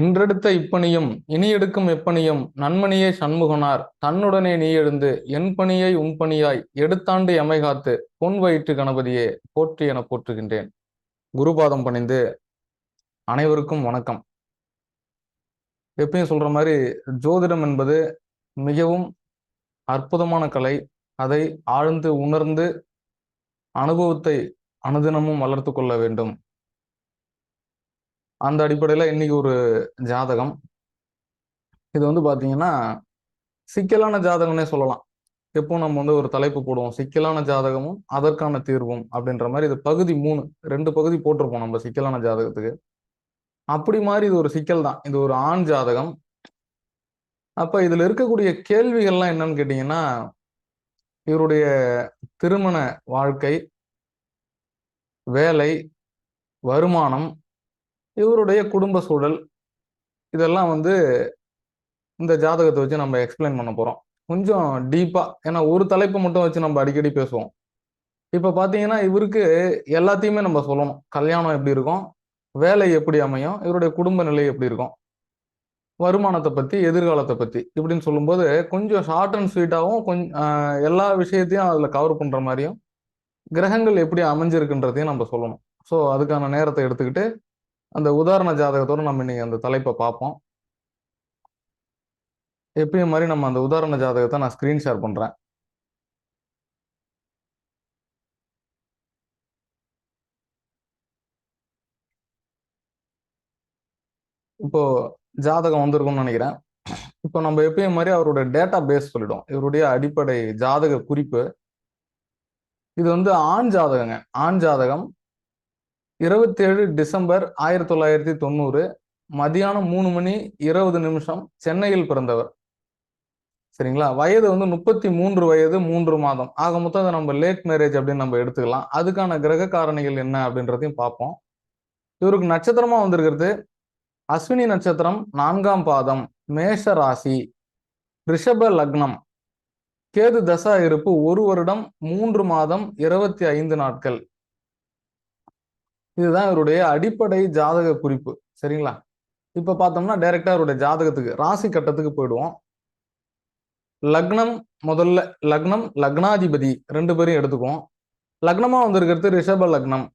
இன்றெடுத்த இப்பணியும் இனி எடுக்கும் எப்பணியும் நன்மணியே சண்முகனார். தன்னுடனே நீ எழுந்து என் பணியை உன் பணியாய் எடுத்தாண்டு எமைகாத்து பொன் வயிற்று கணபதியே போற்றி என போற்றுகின்றேன். குருபாதம் பணிந்து அனைவருக்கும் வணக்கம். எப்பயும் சொல்ற மாதிரி ஜோதிடம் என்பது மிகவும் அற்புதமான கலை. அதை ஆழ்ந்து உணர்ந்து அனுபவத்தை அனுதினமும் வளர்த்து கொள்ள வேண்டும். அந்த அடிப்படையில் இன்னைக்கு ஒரு ஜாதகம். இது வந்து பார்த்தீங்கன்னா சிக்கலான ஜாதகம்னே சொல்லலாம். எப்போ நம்ம வந்து ஒரு தலைப்பு போடுவோம். சிக்கலான ஜாதகமும் அதற்கான தீர்வும் அப்படின்ற மாதிரி இது பகுதி மூணு ரெண்டு பகுதி போட்டிருப்போம் நம்ம சிக்கலான ஜாதகத்துக்கு. அப்படி மாதிரி இது ஒரு சிக்கல் தான். இது ஒரு ஆண் ஜாதகம். அப்போ இதில் இருக்கக்கூடிய கேள்விகள்லாம் என்னன்னு கேட்டிங்கன்னா இவருடைய திருமண வாழ்க்கை வேலை வருமானம் இவருடைய குடும்ப சூழல் இதெல்லாம் வந்து இந்த ஜாதகத்தை வச்சு நம்ம எக்ஸ்பிளைன் பண்ண போகிறோம் கொஞ்சம் டீப்பாக ஏன்னா ஒரு தலைப்பு மட்டும் வச்சு நம்ம அடிக்கடி பேசுவோம். இப்போ பார்த்தீங்கன்னா இவருக்கு எல்லாத்தையுமே நம்ம சொல்லணும். கல்யாணம் எப்படி இருக்கும்? வேலை எப்படி அமையும்? இவருடைய குடும்ப நிலை எப்படி இருக்கும்? வருமானத்தை பற்றி எதிர்காலத்தை பற்றி இப்படின்னு சொல்லும்போது கொஞ்சம் ஷார்ட் அண்ட் ஸ்வீட்டாகவும் கொஞ்சம் எல்லா விஷயத்தையும் அதில் கவர் பண்ணுற மாதிரியும் கிரகங்கள் எப்படி அமைஞ்சிருக்குன்றதையும் நம்ம சொல்லணும். ஸோ அதுக்கான நேரத்தை எடுத்துக்கிட்டு அந்த உதாரண ஜாதகத்தோட நம்ம இன்னைக்கு அந்த தலைப்பை பார்ப்போம். எப்பயும் மாதிரி நம்ம அந்த உதாரண ஜாதகத்தை நான் ஸ்க்ரீன் ஷேர் பண்ணுறேன் இப்போ ஜாதகம் வந்திருக்கும்னு நினைக்கிறேன். இப்போ நம்ம எப்பயும் மாதிரி அவரோட டேட்டா பேஸ் சொல்லிடும் இவருடைய அடிப்படை ஜாதக குறிப்பு. இது வந்து ஆண் ஜாதகங்க. ஆண் ஜாதகம் இருபத்தேழு டிசம்பர் ஆயிரத்தி தொள்ளாயிரத்தி தொண்ணூறு மதியானம் மூணு மணி இருபது நிமிஷம் சென்னையில் பிறந்தவர். சரிங்களா? வயது வந்து முப்பத்தி மூன்று வயது மூன்று மாதம். ஆக மொத்தம் அதை நம்ம லேட் மேரேஜ் அப்படின்னு நம்ம எடுத்துக்கலாம். அதுக்கான கிரக காரணிகள் என்ன அப்படின்றதையும் பார்ப்போம். இவருக்கு நட்சத்திரமா வந்திருக்கிறது. அஸ்வினி நட்சத்திரம் நான்காம் பாதம் மேஷ ராசி ரிஷப லக்னம். கேது தசா இருப்பு ஒரு வருடம் மூன்று மாதம் இருபத்தி ஐந்து நாட்கள். இதுதான் இவருடைய அடிப்படை ஜாதக குறிப்பு. சரிங்களா? இப்ப பார்த்தோம்னா டைரக்டா இவருடைய ஜாதகத்துக்கு ராசி கட்டத்துக்கு போயிடுவோம். லக்னம் முதல்ல லக்னம் லக்னாதிபதி ரெண்டு பேரையும் எடுத்துக்குவோம். லக்னமா வந்திருக்கிறது ரிஷப லக்னம்.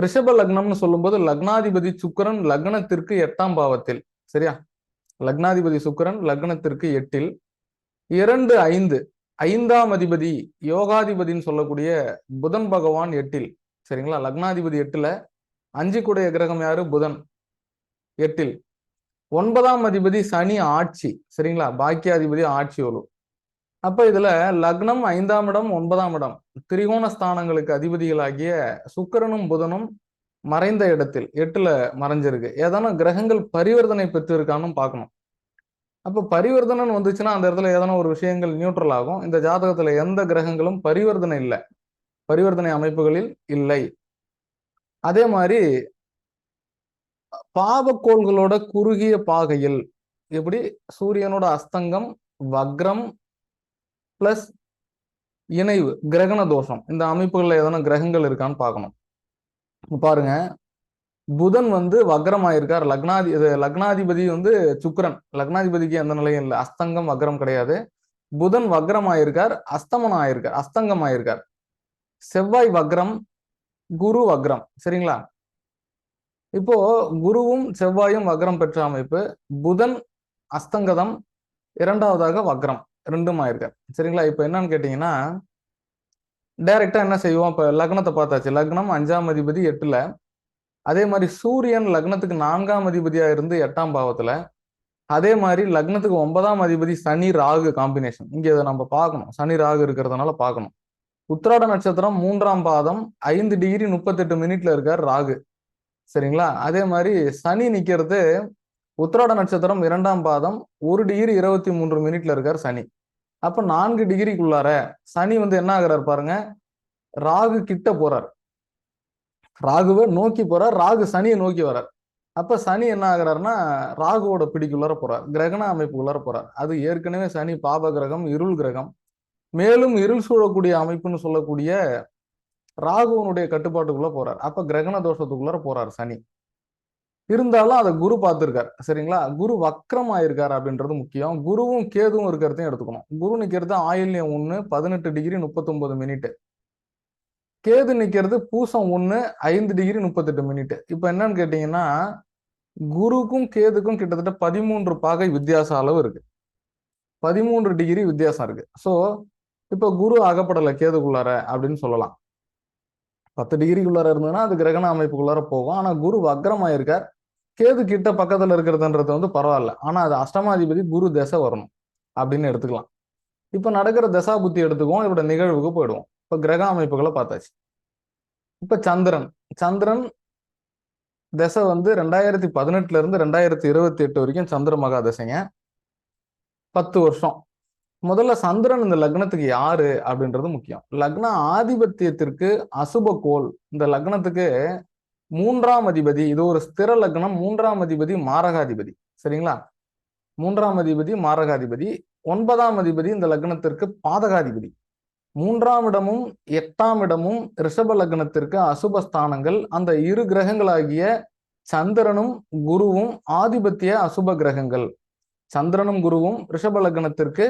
ரிஷப லக்னம்னு சொல்லும்போது லக்னாதிபதி சுக்கரன் லக்னத்திற்கு எட்டாம் பாவத்தில். சரியா? லக்னாதிபதி சுக்கரன் லக்னத்திற்கு எட்டில். இரண்டு ஐந்து ஐந்தாம் அதிபதி யோகாதிபதினு சொல்லக்கூடிய புதன் பகவான் எட்டில். சரிங்களா? லக்னாதிபதி எட்டுல அஞ்சு கூடைய கிரகம் யாரு? புதன். எட்டில். ஒன்பதாம் அதிபதி சனி ஆட்சி. சரிங்களா? பாக்கியாதிபதி ஆட்சி வலு அப்ப இதுல லக்னம் ஐந்தாம் இடம் ஒன்பதாம் இடம். திரிகோண ஸ்தானங்களுக்கு அதிபதிகளாகிய சுக்கரனும் புதனும் மறைந்த இடத்தில் எட்டுல மறைஞ்சிருக்கு. ஏதான கிரகங்கள் பரிவர்த்தனை பெற்றிருக்கான்னு பார்க்கணும். அப்ப பரிவர்த்தனன் வந்துச்சுன்னா அந்த இடத்துல ஏதான ஒரு விஷயங்கள் நியூட்ரல் ஆகும். இந்த ஜாதகத்துல எந்த கிரகங்களும் பரிவர்த்தனை இல்லை. பரிவர்த்தனை அமைப்புகளில் இல்லை. அதே மாதிரி பாவக்கோள்களோட குறுகிய பாகையில் எப்படி? சூரியனோட அஸ்தங்கம் வக்ரம் பிளஸ் இணைவு கிரகண தோஷம். இந்த அமைப்புகள்ல எதனா கிரகங்கள் இருக்கான்னு பார்க்கணும். பாருங்க புதன் வந்து வக்ரம் ஆயிருக்கார் லக்னாதி லக்னாதிபதி வந்து சுக்கரன். லக்னாதிபதிக்கு எந்த நிலையும் இல்லை. அஸ்தங்கம் வக்ரம் கிடையாது. புதன் வக்ரம் ஆயிருக்கார் அஸ்தமனம் ஆயிருக்கார் அஸ்தங்கம் ஆயிருக்கார் செவ்வாய் வக்ரம் குரு வக்ரம். சரிங்களா? இப்போ குருவும் செவ்வாயும் வக்ரம் பெற்ற அமைப்பு புதன் அஸ்தங்கதம் இரண்டாவதாக வக்ரம். ரெண்டும் ஆயிருக்கு. சரிங்களா? இப்போ என்னன்னு கேட்டீங்கன்னா டைரக்டா என்ன செய்வோம்? இப்போ லக்னத்தை பார்த்தாச்சு. லக்னம் அஞ்சாம் அதிபதி எட்டுல. அதே மாதிரி சூரியன் லக்னத்துக்கு நான்காம் அதிபதியா இருந்து எட்டாம் பாவத்துல. அதே மாதிரி லக்னத்துக்கு ஒன்பதாம் அதிபதி சனி ராகு காம்பினேஷன். இங்கே இதை நம்ம பார்க்கணும். சனி ராகு இருக்கிறதுனால பார்க்கணும். உத்திராட நட்சத்திரம் மூன்றாம் பாதம் ஐந்து டிகிரி முப்பத்தெட்டு மினிட்ல இருக்கார் ராகு. சரிங்களா? அதே மாதிரி சனி நிக்கிறது உத்திராட நட்சத்திரம் இரண்டாம் பாதம் ஒரு டிகிரி இருபத்தி மூன்று மினிட்ல இருக்கார் சனி. அப்ப நான்கு டிகிரிக்குள்ளார சனி வந்து என்ன ஆகுறாரு பாருங்க? ராகு கிட்ட போறார். ராகுவை நோக்கி போறார் ராகு சனியை நோக்கி வரார். அப்ப சனி என்ன ஆகுறாருன்னா ராகுவோட பிடிக்குள்ளார போறார் கிரகண அமைப்புக்குள்ளார போறார். அது ஏற்கனவே சனி பாப கிரகம் இருள் கிரகம். மேலும் இருள் சூழக்கூடிய அமைப்புன்னு சொல்லக்கூடிய ராகுவனுடைய கட்டுப்பாட்டுக்குள்ள போறார். அப்ப கிரகண தோஷத்துக்குள்ளார போறார் சனி. இருந்தாலும் அதை குரு பார்த்துருக்காரு. சரிங்களா? குரு வக்ரம் ஆயிருக்காரு அப்படின்றது முக்கியம். குருவும் கேதுவும் இருக்கிறதையும் எடுத்துக்கணும். குரு நிக்கிறது ஆயில்யம் ஒண்ணு பதினெட்டு டிகிரி முப்பத்தொன்பது மினிட் கேது நிக்கிறது பூசம் ஒண்ணு ஐந்து டிகிரி முப்பத்தெட்டு மினிட் இப்ப என்னன்னு கேட்டீங்கன்னா குருக்கும் கேதுக்கும் கிட்டத்தட்ட பதிமூன்று பாகை வித்தியாச அளவு இருக்கு. பதிமூன்று டிகிரி வித்தியாசம் இருக்கு. ஸோ இப்போ குரு அகப்படலை கேதுக்குள்ளார அப்படின்னு சொல்லலாம். பத்து டிகிரிக்குள்ளார இருந்ததுன்னா அது கிரகண அமைப்புக்குள்ளார போகும். ஆனா குரு வக்ரமாயிருக்கார். கேது கிட்ட பக்கத்துல இருக்கிறதுன்றது வந்து பரவாயில்ல. ஆனா அது அஷ்டமாதிபதி குரு தசை வரணும் அப்படின்னு எடுத்துக்கலாம். இப்ப நடக்கிற தசா புத்தி எடுத்துக்குவோம். இவரோட நிகழ்வுக்கு போயிடுவோம். இப்ப கிரக அமைப்புகளை பார்த்தாச்சு. இப்ப சந்திரன். சந்திரன் தசை வந்து ரெண்டாயிரத்தி பதினெட்டுல இருந்து ரெண்டாயிரத்தி இருபத்தி எட்டு வரைக்கும் சந்திர மகா தசைங்க பத்து வருஷம். முதல்ல சந்திரன் இந்த லக்னத்துக்கு யாரு அப்படின்றது முக்கியம். லக்ன ஆதிபத்தியத்திற்கு அசுப கோல் இந்த லக்னத்துக்கு மூன்றாம் அதிபதி இது ஒரு ஸ்திர லக்னம் மூன்றாம் அதிபதி மாரகாதிபதி. சரிங்களா? மூன்றாம் அதிபதி மாரகாதிபதி ஒன்பதாம் அதிபதி இந்த லக்னத்திற்கு பாதகாதிபதி. மூன்றாம் இடமும் எட்டாம் இடமும் ரிஷப லக்னத்திற்கு அசுபஸ்தானங்கள். அந்த இரு கிரகங்களாகிய சந்திரனும் குருவும் ஆதிபத்திய அசுப கிரகங்கள். சந்திரனும் குருவும் ரிஷப லக்னத்திற்கு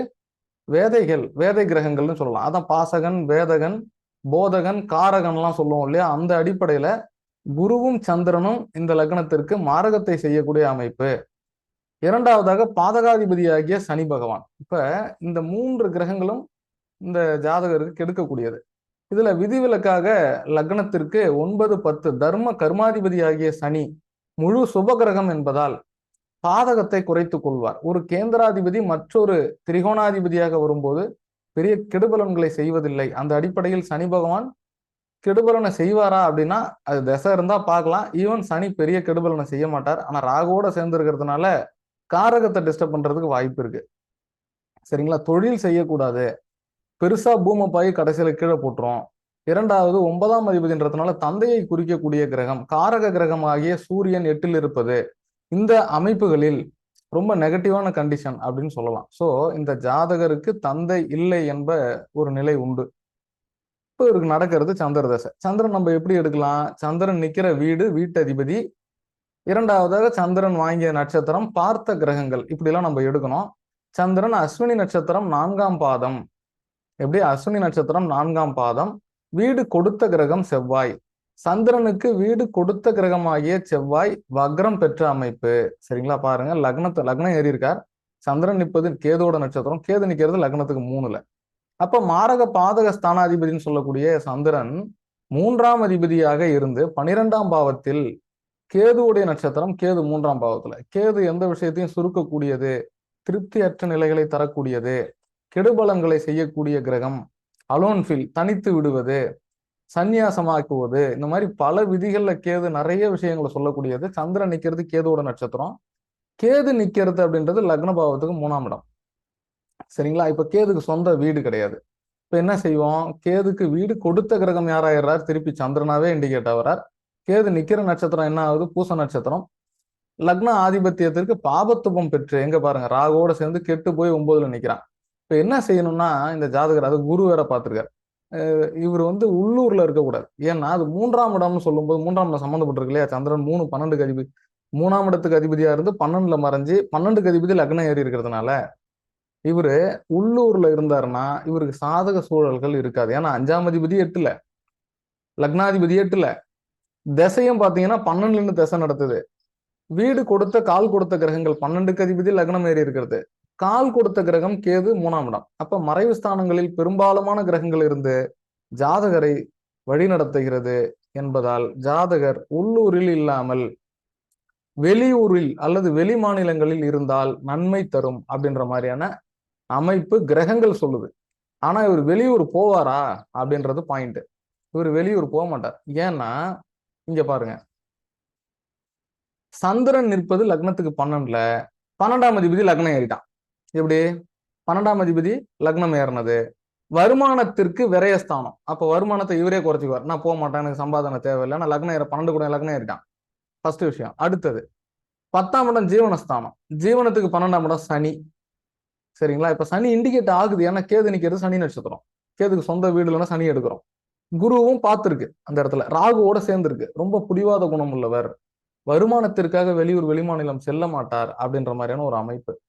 வேதைகள் வேதை கிரகங்கள்னு சொல்லலாம். அதான் பாசகன் வேதகன் போதகன் காரகன்லாம் சொல்லுவோம் இல்லையா? அந்த அடிப்படையில குருவும் சந்திரனும் இந்த லக்னத்திற்கு மாரகத்தை செய்யக்கூடிய அமைப்பு. இரண்டாவதாக பாதகாதிபதியாகிய சனி பகவான். இப்ப இந்த மூன்று கிரகங்களும் இந்த ஜாதகருக்கு கெடுக்கக்கூடியது. இதுல விதிவிலக்காக லக்னத்திற்கு ஒன்பது பத்து தர்ம கர்மாதிபதி ஆகிய சனி முழு சுபகிரகம் என்பதால் பாதகத்தை குறைத்து கொள்வார். ஒரு கேந்திராதிபதி மற்றொரு திரிகோணாதிபதியாக வரும்போது பெரிய கெடுபலன்களை செய்வதில்லை. அந்த அடிப்படையில் சனி பகவான் கெடுபலனை செய்வாரா அப்படின்னா அது திசை இருந்தா பார்க்கலாம். ஈவன் சனி பெரிய கெடுபலனை செய்ய மாட்டார். ஆனா ராகுவோட சேர்ந்து இருக்கிறதுனால காரகத்தை டிஸ்டர்ப் பண்றதுக்கு வாய்ப்பு இருக்கு. சரிங்களா? தொழில் செய்யக்கூடாது. பெருசா பூம பாய் கடைசியில கீழே போட்டுரும். இரண்டாவது ஒன்பதாம் அதிபதின்றதுனால தந்தையை குறிக்கக்கூடிய கிரகம் காரக கிரகம் ஆகிய சூரியன் எட்டில் இருப்பது. இந்த அமைப்புகளில் ரொம்ப நெகட்டிவான கண்டிஷன் அப்படின்னு சொல்லலாம். ஸோ இந்த ஜாதகருக்கு தந்தை இல்லை என்ப ஒரு நிலை உண்டு. இப்போ இவருக்கு நடக்கிறது சந்திர தசை சந்திரன் நம்ம எப்படி எடுக்கலாம்? சந்திரன் நிற்கிற வீடு வீட்டு அதிபதி இரண்டாவதாக சந்திரன் வாங்கிய நட்சத்திரம் பார்த்த கிரகங்கள். இப்படிலாம் நம்ம எடுக்கணும். சந்திரன் அஸ்வினி நட்சத்திரம் நான்காம் பாதம். எப்படி? அஸ்வினி நட்சத்திரம் நான்காம் பாதம். வீடு கொடுத்த கிரகம் செவ்வாய். சந்திரனுக்கு வீடு கொடுத்த கிரகமாகிய செவ்வாய் வக்ரம் பெற்ற அமைப்பு. சரிங்களா? பாருங்க. லக்னத்தை லக்னம் ஏறி இருக்கார். சந்திரன் நிற்பது கேதோட நட்சத்திரம். கேது நிற்கிறது லக்னத்துக்கு மூணுல. அப்ப மாரக பாதக ஸ்தானாதிபதினு சொல்லக்கூடிய சந்திரன் மூன்றாம் அதிபதியாக இருந்து பனிரெண்டாம் பாவத்தில் கேதுவுடைய நட்சத்திரம் கேது மூன்றாம் பாவத்துல. கேது எந்த விஷயத்தையும் சுருக்கக்கூடியது திருப்தியற்ற நிலைகளை தரக்கூடியது கெடுபலங்களை செய்யக்கூடிய கிரகம் அலோன்ஃபில் தனித்து விடுவது சந்நியாசமாக்குவது இந்த மாதிரி பல விதிகள்ல கேது நிறைய விஷயங்களை சொல்லக்கூடியது. சந்திரன் நிக்கிறது கேதுவோட நட்சத்திரம். கேது நிக்கிறது அப்படின்றது லக்ன பாவத்துக்கு மூணாம் இடம். சரிங்களா? இப்ப கேதுக்கு சொந்த வீடு கிடையாது. இப்ப என்ன செய்வோம்? கேதுக்கு வீடு கொடுத்த கிரகம் யாராயிடுறார்? திருப்பி சந்திரனாவே இண்டிகேட் ஆகிறார் கேது நிக்கிற நட்சத்திரம் என்ன ஆகுது? பூச நட்சத்திரம். லக்ன ஆதிபத்தியத்திற்கு பாபத்துவம் பெற்று எங்க பாருங்க ராகோட சேர்ந்து கெட்டு போய் ஒன்பதுல நிக்கிறான். இப்ப என்ன செய்யணும்னா இந்த ஜாதகர் அது குரு வேற பார்த்திருக்காரு. இவர் வந்து உள்ளூர்ல இருக்கக்கூடாது. ஏன்னா அது மூன்றாம் இடம்னு சொல்லும்போது மூன்றாம் இடம் சம்மந்தப்பட்டிருக்கு இல்லையா? சந்திரன் மூணு பன்னெண்டுக்கு அதிபதி மூணாம் இடத்துக்கு அதிபதியா இருந்து பன்னெண்டுல மறைஞ்சு பன்னெண்டுக்கு அதிபதி லக்னம் ஏறி இருக்கிறதுனால இவரு உள்ளூர்ல இருந்தாருன்னா இவருக்கு சாதக சூழல்கள் இருக்காது. ஏன்னா அஞ்சாம் அதிபதி எட்டுல லக்னாதிபதி எட்டுல. திசையும் பாத்தீங்கன்னா பன்னெண்டுல இருந்து திசை நடத்துது. வீடு கொடுத்த கால் கொடுத்த கிரகங்கள் பன்னெண்டுக்கு அதிபதி லக்னம் ஏறி இருக்கிறது. கால் கொடுத்த கிரகம் கேது மூணாம் இடம். அப்ப மறைவு ஸ்தானங்களில் பெரும்பாலுமான கிரகங்கள் இருந்து ஜாதகரை வழிநடத்துகிறது என்பதால் ஜாதகர் உள்ளூரில் இல்லாமல் வெளியூரில் அல்லது வெளி மாநிலங்களில் இருந்தால் நன்மை தரும் அப்படின்ற மாதிரியான அமைப்பு கிரகங்கள் சொல்லுது. ஆனா இவர் வெளியூர் போவாரா அப்படின்றது பாயிண்ட் இவர் வெளியூர் போக மாட்டார். ஏன்னா இங்க பாருங்க. சந்திரன் நிற்பது லக்னத்துக்கு பன்னெண்டுல பன்னெண்டாம் அதிபதி லக்னம் ஏறிட்டான். எப்படி? பன்னெண்டாம் அதிபதி லக்னம் ஏறினது. வருமானத்திற்கு விரயஸ்தானம். அப்போ வருமானத்தை இவரே குறைச்சிக்குவார். நான் போக மாட்டேன் எனக்கு சம்பாதனை தேவையில்லை. நான் லக்னம் ஏற பன்னெண்டு கூட லக்னம் ஏறிட்டான். ஃபர்ஸ்ட் விஷயம். அடுத்தது பத்தாம் இடம் ஜீவனஸ்தானம். ஜீவனத்துக்கு பன்னெண்டாம் இடம் சனி. சரிங்களா? இப்ப சனி இண்டிகேட் ஆகுது. ஏன்னா கேது நிற்கிறது சனி நட்சத்திரம். கேதுக்கு சொந்த வீடு இல்லைன்னா சனி எடுக்கிறோம். குருவும் பார்த்துருக்கு அந்த இடத்துல. ராகுவோட சேர்ந்துருக்கு. ரொம்ப புடிவாத குணம் உள்ளவர். வருமானத்திற்காக வெளியூர் வெளிமாநிலம் செல்ல மாட்டார் அப்படின்ற மாதிரியான ஒரு அமைப்பு.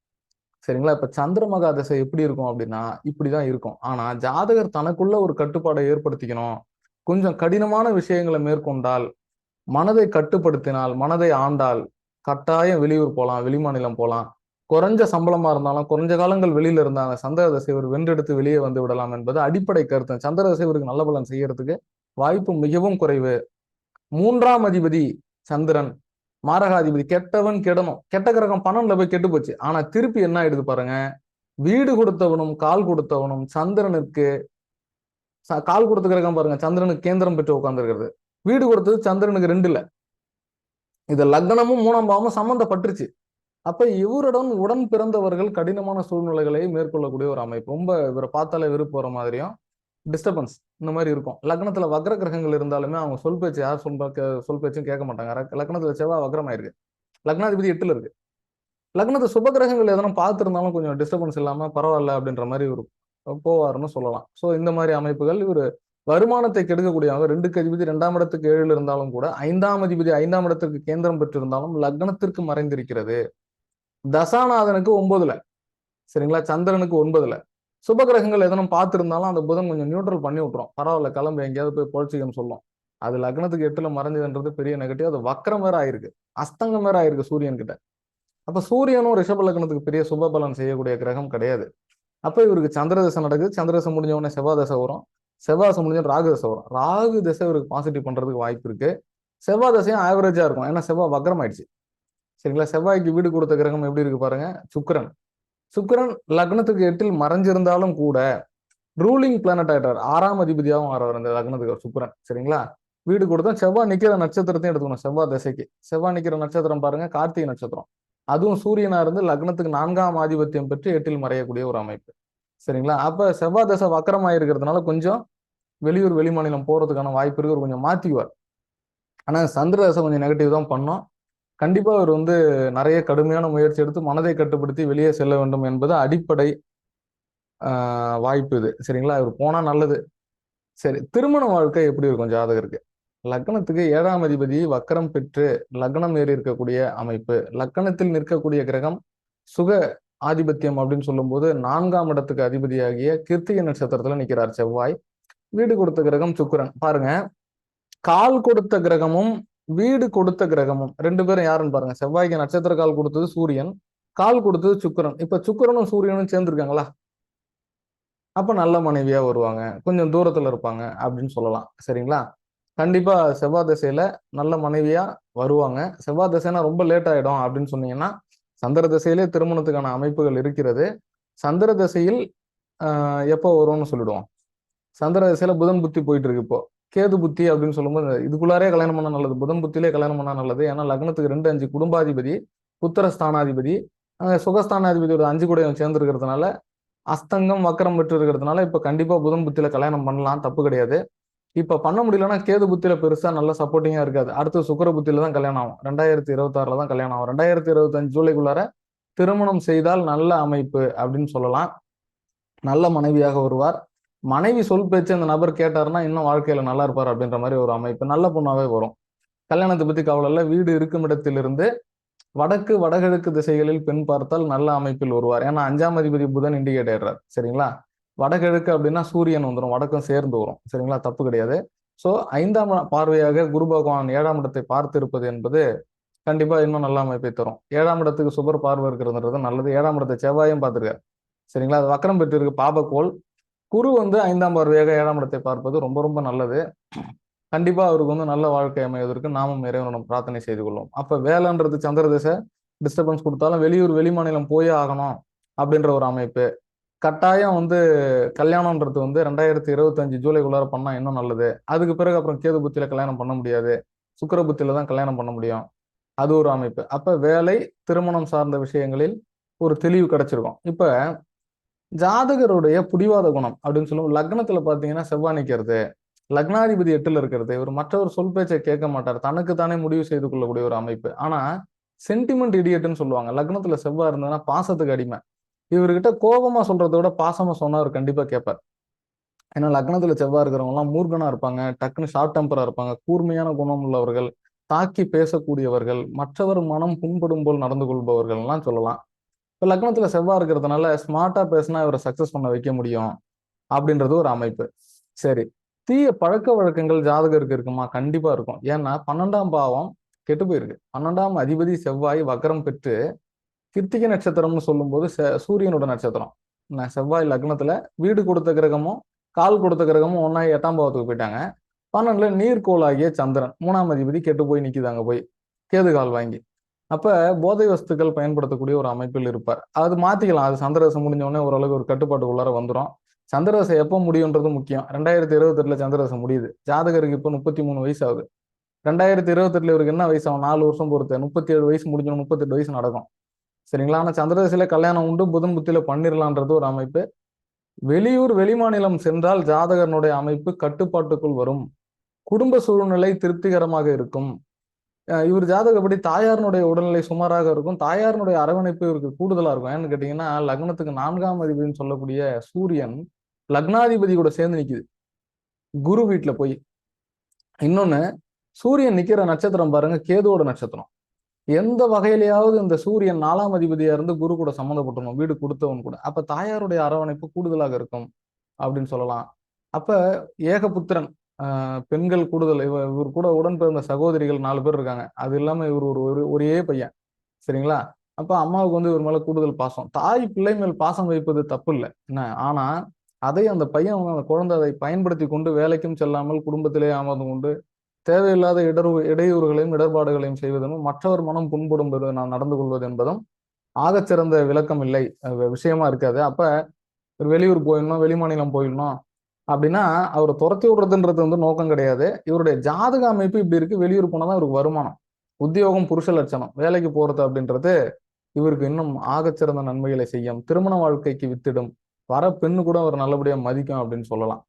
சரிங்களா? இப்ப சந்திரமகா தசை எப்படி இருக்கும் அப்படின்னா இப்படிதான் இருக்கும். ஆனா ஜாதகர் தனக்குள்ள ஒரு கட்டுப்பாடை ஏற்படுத்திக்கணும். கொஞ்சம் கடினமான விஷயங்களை மேற்கொண்டால் மனதை கட்டுப்படுத்தினால் மனதை ஆண்டால் கட்டாயம் வெளியூர் போகலாம் வெளிமாநிலம் போகலாம் குறைஞ்ச சம்பளமா இருந்தாலும் குறைஞ்ச காலங்கள் வெளியில இருந்தாங்க சந்திர தசை இவர் வென்றெடுத்து வெளியே வந்து விடலாம் என்பது அடிப்படை கருத்து. சந்திர தசை இவருக்கு நல்ல பலன் செய்யறதுக்கு வாய்ப்பு மிகவும் குறைவு. மூன்றாம் அதிபதி சந்திரன். மாரகாதிபதி கெட்டவன் கெடணும். கெட்ட கிரகம் பன்னெண்டுல போய் கெட்டு போச்சு. ஆனா திருப்பி என்ன ஆயிடுது பாருங்க. வீடு கொடுத்தவனும் கால் கொடுத்தவனும் சந்திரனுக்கு கால் கொடுத்த கிரகம் பாருங்க. சந்திரனுக்கு கேந்திரம் பெற்று உட்காந்துருக்கிறது வீடு கொடுத்தது சந்திரனுக்கு ரெண்டு இல்ல. இது லக்னமும் மூணாம் பாவமும் சம்மந்தப்பட்டுருச்சு அப்ப இவருடன் உடன் பிறந்தவர்கள் கடினமான சூழ்நிலைகளை மேற்கொள்ளக்கூடிய ஒரு அமைப்பு. ரொம்ப இவரை பார்த்தாலே விருப்ப மாதிரியும் டிஸ்டர்பன்ஸ் இந்த மாதிரி இருக்கும். லக்னத்துல வக்ர கிரகங்கள் இருந்தாலுமே அவங்க சொல் பேச்சு யார் சொல் சொல் பேச்சும் கேட்க மாட்டாங்க. லக்னத்துல செவ்வாய் வக்ரமாயிருக்கு லக்னாதிபதி எட்டுல இருக்கு. லக்னத்தை சுப கிரகங்கள் எதனா பார்த்துருந்தாலும் கொஞ்சம் டிஸ்டர்பன்ஸ் இல்லாம பரவாயில்ல அப்படின்ற மாதிரி ஒரு போவாருன்னு சொல்லலாம். ஸோ இந்த மாதிரி அமைப்புகள் இவர் வருமானத்தை கெடுக்கக்கூடியவங்க. ரெண்டுக்கு அதிபதி ரெண்டாம் இடத்துக்கு ஏழில் இருந்தாலும் கூட ஐந்தாம் அதிபதி ஐந்தாம் இடத்திற்கு கேந்திரம் பெற்றிருந்தாலும் லக்னத்திற்கு மறைந்திருக்கிறது. தசாநாதனுக்கு ஒன்பதுல. சரிங்களா? சந்திரனுக்கு ஒன்பதுல. சுப கிரகங்கள் எதனும் பார்த்துருந்தாலும் அந்த புதன் கொஞ்சம் நியூட்ரல் பண்ணி விட்டுரும். பரவாயில்ல கிளம்பு எங்கேயாவது போய் பொழைச்சிக்கன்னு சொல்லும் அது லக்னத்துக்கு எட்டுல மறைஞ்சதுன்றது பெரிய நெகட்டிவ் அது வக்கரம் வேற ஆயிருக்கு. அஸ்தங்கம் வேற ஆயிருக்கு சூரியன் கிட்ட அப்ப சூரியனும் ரிஷப லக்னத்துக்கு பெரிய சுப பலன் செய்யக்கூடிய கிரகம் கிடையாது. அப்ப இவருக்கு சந்திரதசை நடக்குது. சந்திரதசை முடிஞ்ச உடனே செவ்வாதசை வரும். செவ்வாதசை முடிஞ்ச ராகு தசை வரும். ராகு தசை இவருக்கு பாசிட்டிவ் பண்றதுக்கு வாய்ப்பு இருக்கு. செவ்வாய் தசையும் ஆவரேஜா இருக்கும். ஏன்னா செவ்வாய் வக்கரம் ஆயிடுச்சு சரிங்களா? செவ்வாய்க்கு வீடு கொடுத்த கிரகம் எப்படி இருக்கு பாருங்க? சுக்கரன். சுக்கரன் லக்னத்துக்கு எட்டில் மறைஞ்சிருந்தாலும் கூட ரூலிங் பிளானட் ஆயிட்டார். ஆறாம் அதிபதியாகவும் ஆறவர் இந்த லக்னத்துக்கு சுக்கரன். சரிங்களா? வீடு கொடுத்தா செவ்வாய் நிக்கிற நட்சத்திரத்தையும் எடுத்துக்கணும். செவ்வாய் திசைக்கு. செவ்வாய் நிக்கிற நட்சத்திரம் பாருங்க கார்த்திகை நட்சத்திரம். அதுவும் சூரியனா இருந்து லக்னத்துக்கு நான்காம் ஆதிபத்தியம் பெற்று எட்டில் மறையக்கூடிய ஒரு அமைப்பு. சரிங்களா? அப்ப செவ்வாய் தசை வக்கரமாக இருக்கிறதுனால கொஞ்சம் வெளியூர் வெளிமாநிலம் போறதுக்கான வாய்ப்பு இருக்கு. கொஞ்சம் மாத்திக்குவார். ஆனா சந்திர தசை கொஞ்சம் நெகட்டிவ் தான் பண்ணோம். கண்டிப்பா அவர் வந்து நிறைய கடுமையான முயற்சி எடுத்து மனதை கட்டுப்படுத்தி வெளியே செல்ல வேண்டும் என்பது அடிப்படை வாய்ப்பு இது. சரிங்களா? இவர் போனா நல்லது. சரி திருமண வாழ்க்கை எப்படி இருக்கும் ஜாதகருக்கு? லக்னத்துக்கு ஏழாம் அதிபதி வக்கரம் பெற்று லக்னம் ஏறி இருக்கக்கூடிய அமைப்பு லக்கணத்தில் நிற்கக்கூடிய கிரகம் சுக ஆதிபத்தியம் அப்படின்னு சொல்லும்போது நான்காம் இடத்துக்கு அதிபதியாகிய கிருத்திகை நட்சத்திரத்துல நிற்கிறார் செவ்வாய். வீடு கொடுத்த கிரகம் சுக்கரன். பாருங்க கால் கொடுத்த கிரகமும் வீடு கொடுத்த கிரகமும் ரெண்டு பேரும் யாருன்னு பாருங்க. செவ்வாய்க்கு நட்சத்திர கால் கொடுத்தது சூரியன் கால் கொடுத்தது சுக்கரன். இப்ப சுக்கரனும் சூரியனும் சேர்ந்துருக்காங்களா? அப்ப நல்ல மனைவியா வருவாங்க. கொஞ்சம் தூரத்துல இருப்பாங்க அப்படின்னு சொல்லலாம். சரிங்களா? கண்டிப்பா செவ்வாய் திசையில நல்ல மனைவியா வருவாங்க. செவ்வாய் திசைனா ரொம்ப லேட் ஆயிடும் அப்படின்னு சொன்னீங்கன்னா சந்திர திசையிலே திருமணத்துக்கான அமைப்புகள் இருக்கிறது. சந்திர திசையில் எப்போ வரும்னு சொல்லிடுவோம். சந்திர திசையில புதன் புத்தி போயிட்டு இருக்கு இப்போ. கேது புத்தி அப்படின்னு சொல்லும்போது இதுக்குள்ளாரே கல்யாணம் பண்ண நல்லது புதன் புத்திலே கல்யாணம் பண்ணா நல்லது. ஏன்னா லக்னத்துக்கு ரெண்டு அஞ்சு குடும்பாதிபதி புத்திரஸ்தானாதிபதி. சுகஸ்தானாதிபதி ஒரு அஞ்சு கூட சேர்ந்துருக்கிறதுனால அஸ்தங்கம் வக்கரம் பெற்று இருக்கிறதுனால இப்போ கண்டிப்பாக புதன் புத்தியில கல்யாணம் பண்ணலாம் தப்பு கிடையாது. இப்போ பண்ண முடியலன்னா கேது புத்தியில பெருசாக நல்ல சப்போர்ட்டிங்காக இருக்காது. அடுத்து சுக்கர புத்தியில தான் கல்யாணம் ஆகும். ரெண்டாயிரத்தி இருபத்தாறில் தான் கல்யாணம் ஆகும். ரெண்டாயிரத்தி இருபத்தஞ்சு ஜூலைக்குள்ளார திருமணம் செய்தால் நல்ல அமைப்பு அப்படின்னு சொல்லலாம். நல்ல மனைவியாக வருவார். மனைவி சொல் பேச்சு அந்த நபர் கேட்டாருன்னா இன்னும் வாழ்க்கையில நல்லா இருப்பார் அப்படின்ற மாதிரி ஒரு அமைப்பு நல்ல பொண்ணாவே வரும். கல்யாணத்தை பத்தி கவலை இல்லை. வீடு இருக்கும் இடத்திலிருந்து வடக்கு வடகிழக்கு திசைகளில் பெண் பார்த்தால் நல்ல அமைப்பில் வருவார். ஏன்னா அஞ்சாம் அதிபதி புதன் இண்டிகேட் ஆயிடுறார். சரிங்களா? வடகிழக்கு அப்படின்னா சூரியன் வந்துடும் வடக்கும் சேர்ந்து வரும். சரிங்களா? தப்பு கிடையாது. ஸோ ஐந்தாம் பார்வையாக குரு பகவான் ஏழாம் இடத்தை பார்த்து இருப்பது என்பது கண்டிப்பா இன்னும் நல்ல அமைப்பை தரும். ஏழாம் இடத்துக்கு சுபர் பார்வை இருக்கிறதுன்றது நல்லது. ஏழாம் இடத்தை செவ்வாயும் பார்த்துருக்காரு. சரிங்களா? அது வக்கரம் பெற்றிருக்கு. பாபக்கோள். குரு வந்து ஐந்தாம் பார்வையாக ஏழாம் இடத்தை பார்ப்பது ரொம்ப ரொம்ப நல்லது. கண்டிப்பா அவருக்கு வந்து நல்ல வாழ்க்கை அமைவதற்கு நாமும் இறைவனிடம் பிரார்த்தனை செய்து கொள்வோம். அப்ப வேலைன்றது சந்திர திசை டிஸ்டர்பன்ஸ் கொடுத்தாலும் வெளியூர் வெளிமாநிலம் போயே ஆகணும் அப்படின்ற ஒரு அமைப்பு. கட்டாயம் வந்து கல்யாணம்ன்றது வந்து ரெண்டாயிரத்தி இருபத்தஞ்சு ஜூலைக்குள்ளார பண்ணா இன்னும் நல்லது. அதுக்கு பிறகு அப்புறம் கேது புத்தியில கல்யாணம் பண்ண முடியாது. சுக்கர புத்தியில தான் கல்யாணம் பண்ண முடியும். அது ஒரு அமைப்பு. அப்ப வேலை திருமணம் சார்ந்த விஷயங்களில் ஒரு தெளிவு கிடைச்சிருக்கும். இப்ப ஜாதகருடைய புடிவாத குணம் அப்படின்னு சொல்லுவோம். லக்னத்துல பாத்தீங்கன்னா செவ்வாய் நிற்கிறது லக்னாதிபதி எட்டுல இருக்கிறது. இவர் மற்றவர் சொல் பேச்சை கேட்க மாட்டார். தனக்கு தானே முடிவு செய்து கொள்ளக்கூடிய ஒரு அமைப்பு. ஆனா சென்டிமெண்ட் இடியட்டுன்னு சொல்லுவாங்க. லக்னத்துல செவ்வாய் இருந்ததுன்னா பாசத்துக்கு அடிமை. இவர்கிட்ட கோபமா சொல்றதை விட பாசமா சொன்னா அவர் கண்டிப்பா கேட்பார். ஏன்னா லக்னத்துல செவ்வாய் இருக்கிறவங்க எல்லாம் மூர்கனா இருப்பாங்க. டக்குன்னு ஷார்ட் டெம்பரா இருப்பாங்க. கூர்மையான குணம் உள்ளவர்கள். தாக்கி பேசக்கூடியவர்கள். மற்றவர் மனம் புண்படும் போல் நடந்து கொள்பவர்கள்லாம் சொல்லலாம். இப்போ லக்னத்துல செவ்வாய் இருக்கிறதுனால ஸ்மார்ட்டா பேசினா இவரை சக்சஸ் பண்ண வைக்க முடியும் அப்படின்றது ஒரு அமைப்பு. சரி தீய பழக்க வழக்கங்கள் ஜாதகருக்கு இருக்குமா? கண்டிப்பா இருக்கும். ஏன்னா பன்னெண்டாம் பாவம் கெட்டு போயிருக்கு. பன்னெண்டாம் அதிபதி செவ்வாய் வக்கரம் பெற்று கிருத்திகை நட்சத்திரம்னு சொல்லும்போது சூரியனோட நட்சத்திரம். செவ்வாய் லக்னத்துல வீடு கொடுத்த கிரகமும் கால் கொடுத்த கிரகமும் ஒன்னா எட்டாம் பாவத்துக்கு போயிட்டாங்க. பன்னெண்டுல நீர்கோளாகிய சந்திரன் மூணாம் அதிபதி கெட்டு போய் நிக்குதாங்க போய். கேது கால் வாங்கி. அப்ப போதை வஸ்துக்கள் பயன்படுத்தக்கூடிய ஒரு அமைப்பில் இருப்பார். அது மாத்திக்கலாம். அது சந்திரசம் முடிஞ்ச உடனே ஓரளவுக்கு ஒரு கட்டுப்பாட்டு உள்ளார வந்துடும் சந்திரதசை எப்போ முடியுன்றது முக்கியம். ரெண்டாயிரத்தி இருபத்தெட்டுல சந்திரசம் முடியுது. ஜாதகருக்கு இப்போ முப்பத்தி மூணு வயசு ஆகுது ரெண்டாயிரத்தி இருபத்தெட்டுல இவருக்கு என்ன வயசு? ஆகும் நாலு வருஷம் பொறுத்து. முப்பத்தி ஏழு வயசு முடிஞ்சோம் முப்பத்தெட்டு வயசு நடக்கும். சரிங்களா? ஆனால் சந்திரதசையில கல்யாணம் உண்டு புதன் புத்தியில பண்ணிடலான்றது ஒரு அமைப்பு. வெளியூர் வெளிமாநிலம் சென்றால் ஜாதகனுடைய அமைப்பு கட்டுப்பாட்டுக்குள் வரும். குடும்ப சூழ்நிலை திருப்திகரமாக இருக்கும். இவர் ஜாதகப்படி தாயாரினுடைய உடல்நிலை சுமாராக இருக்கும். தாயாரினுடைய அரவணைப்பு இவருக்கு கூடுதலா இருக்கும். ஏன்னு கேட்டீங்கன்னா லக்னத்துக்கு நான்காம் அதிபதினு சொல்லக்கூடிய சூரியன் லக்னாதிபதி கூட சேர்ந்து நிக்குது. குரு வீட்டுல போய். இன்னொன்னு சூரியன் நிக்கிற நட்சத்திரம் பாருங்க கேதுவோட நட்சத்திரம். எந்த வகையிலேயாவது இந்த சூரியன் நாலாம் அதிபதியா இருந்து குரு கூட சம்மந்தப்பட்டுணும் வீடு கொடுத்தவன் கூட. அப்ப தாயாருடைய அரவணைப்பு கூடுதலாக இருக்கும் அப்படின்னு சொல்லலாம். அப்ப ஏகபுத்திரன் பெண்கள் கூடுதல் இவ இவர் கூட உடன் பிறந்த சகோதரிகள் நாலு பேர் இருக்காங்க. அது இல்லாம இவர் ஒரு ஒரு ஒரே பையன். சரிங்களா? அப்ப அம்மாவுக்கு வந்து இவர் மேல கூடுதல் பாசம். தாய் பிள்ளை மேல் பாசம் வைப்பது தப்பு இல்லை என்ன? ஆனா அதை அந்த பையன் வந்து அந்த குழந்தை அதை பயன்படுத்தி கொண்டு வேலைக்கும் செல்லாமல் குடும்பத்திலே அமர்ந்து கொண்டு தேவையில்லாத இடர் இடையூறுகளையும் இடர்பாடுகளையும் செய்வதும் மற்றவர் மனம் புண்படும் நான் நடந்து கொள்வது என்பதும் ஆகச்சிறந்த விளக்கம் இல்லை. விஷயமா இருக்காது. அப்ப வெளியூர் போயிடணும் வெளிமாநிலம் போயிடணும். அப்படின்னா அவரை துரத்தி விடுறதுன்றது வந்து நோக்கம் கிடையாது. இவருடைய ஜாதக அமைப்பு இப்படி இருக்கு. வெளியூர் போனாதான் இவருக்கு வருமானம். உத்தியோகம் புருஷ லட்சணம் வேலைக்கு போறது அப்படின்றது இவருக்கு இன்னும் ஆகச்சிறந்த நன்மைகளை செய்யும். திருமண வாழ்க்கைக்கு வித்திடும். வர பெண்ணு கூட அவர் நல்லபடியா மதிக்கும் அப்படின்னு சொல்லலாம்.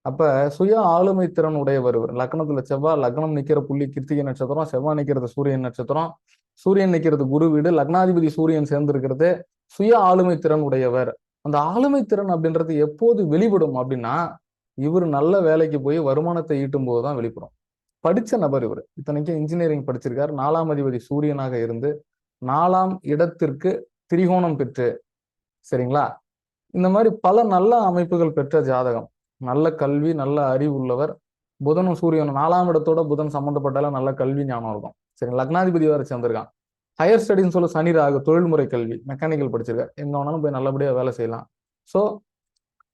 அப்ப சுய ஆளுமை திறன் உடையவர் இவர். லக்னத்துல செவ்வாய் லக்னம் நிக்கிற புள்ளி கிருத்திகை நட்சத்திரம் செவ்வாய் நிக்கிறது சூரியன் நட்சத்திரம். சூரியன் நிக்கிறது குரு வீடு. லக்னாதிபதி சூரியன் சேர்ந்திருக்கிறது. சுய ஆளுமை திறன் உடையவர். அந்த ஆளுமை திறன் அப்படின்றது எப்போது வெளிப்படும் அப்படின்னா இவர் நல்ல வேலைக்கு போய் வருமானத்தை ஈட்டும் போது தான் வெளிப்படும். படிச்ச நபர் இவர். இத்தனைக்கும் இன்ஜினியரிங் படிச்சிருக்காரு. நாலாம் அதிபதி சூரியனாக இருந்து நாலாம் இடத்திற்கு திரிகோணம் பெற்று சரிங்களா? இந்த மாதிரி பல நல்ல அமைப்புகள் பெற்ற ஜாதகம். நல்ல கல்வி நல்ல அறிவு உள்ளவர் புதனும் சூரியனும் நாலாம் இடத்தோட புதன் சம்மந்தப்பட்டால நல்ல கல்வி ஞானம் இருக்கும். சரி லக்னாதிபதி வேற சேர்ந்திருக்கான். ஹையர் ஸ்டடின்னு சொல்ல சனி ராகு தொழில்முறை கல்வி மெக்கானிக்கல் படிச்சிருக்காரு. எங்க வேணாலும் போய் நல்லபடியா வேலை செய்யலாம். ஸோ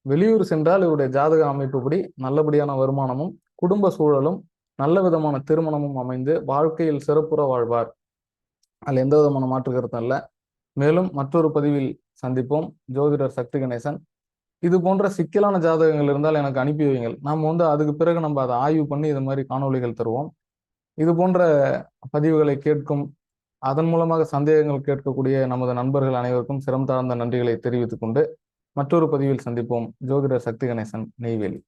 வெளியூர் சென்றால் இவருடைய ஜாதக அமைப்புப்படி நல்லபடியான வருமானமும் குடும்ப சூழலும் நல்ல விதமான திருமணமும் அமைந்து வாழ்க்கையில் சிறப்புற வாழ்வார். அதில் எந்த விதமான மாற்று கருத்தும் இல்லை. மேலும் மற்றொரு பதிவில் சந்திப்போம். ஜோதிடர் சக்தி கணேசன். இது போன்ற சிக்கலான ஜாதகங்கள் இருந்தால் எனக்கு அனுப்பி வைங்கள் நாம் வந்து அதுக்கு பிறகு நம்ம அதை ஆய்வு பண்ணி இது மாதிரி காணொளிகள் தருவோம். இது போன்ற பதிவுகளை கேட்கும் அதன் மூலமாக சந்தேகங்கள் கேட்கக்கூடிய நமது நண்பர்கள் அனைவருக்கும் சிரம் தாழ்ந்த நன்றிகளை தெரிவித்துக் கொண்டு மற்றொரு பதிவில் சந்திப்போம். ஜோதிடர் சக்தி கணேசன் நெய்வேலி.